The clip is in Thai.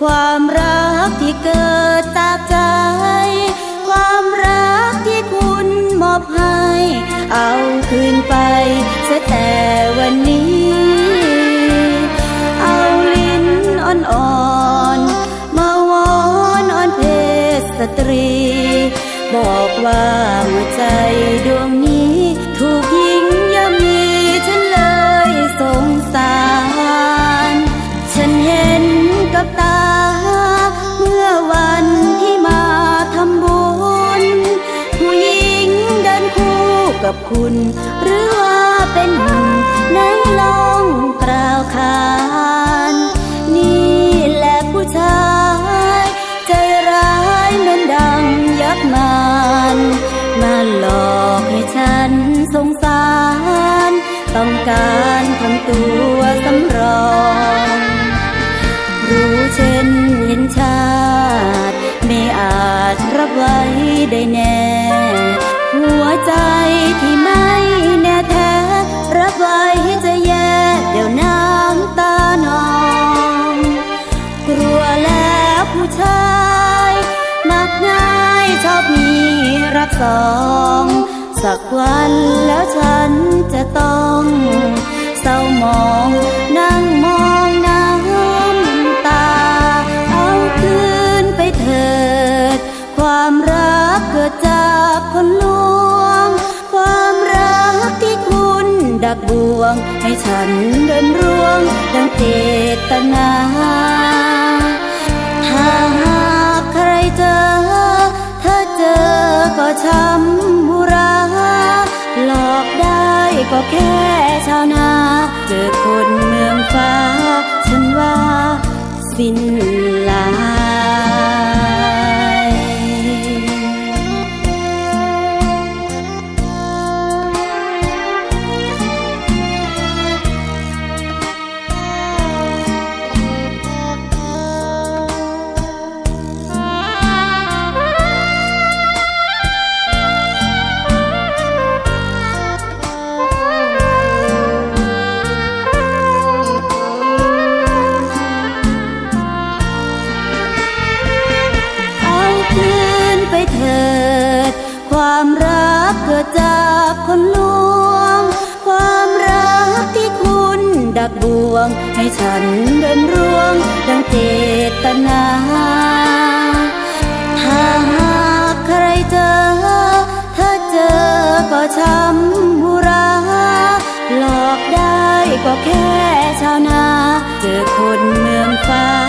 ความรักที่เกิดจากใจ ความรักที่คุณมอบให้ เอาคืนไปเสียแต่วันนี้ เอาลิ้นอ่อนๆ มาวอนอ่อนเพศสตรี บอกว่าหัวใจดวงนี้ กับคุณ หรือว่าเป็นหุ่นในลองกล่าวขาน นี่แหละผู้ชาย ใจร้ายเหมือนดังยักษ์มารมาหลอกให้ฉันสงสาร ต้องการทำตัวสำรอง รู้เช่นเห็นชาติ ไม่อาจรับไว้ได้แน่ ใจที่ไม่แน่แท้ รับไว้จะแย่เดี๋ยวน้ำตานอง กลัวแล้วผู้ชายมักง่ายชอบมีรักสอง สักวันแล้วฉันจะต้องเศร้ามองนั่ง คุณดักบ่วง ให้ฉันเดินร่วง ดังเจตนาถ้าหากใครเจอ ถ้าเจอก็ช้ำบุราหลอกได้ก็แค่ชาวนา เจอคนเมืองฟ้า ฉันว่าสิ้น บ่วง ให้ฉันเดินร่วงดังเจตนาถ้าหากใครเจอ ถ้าเจอก็ช้ำบุราหลอกได้ก็แค่ชาวนา เจอคนเมืองฟ้าฉันว่า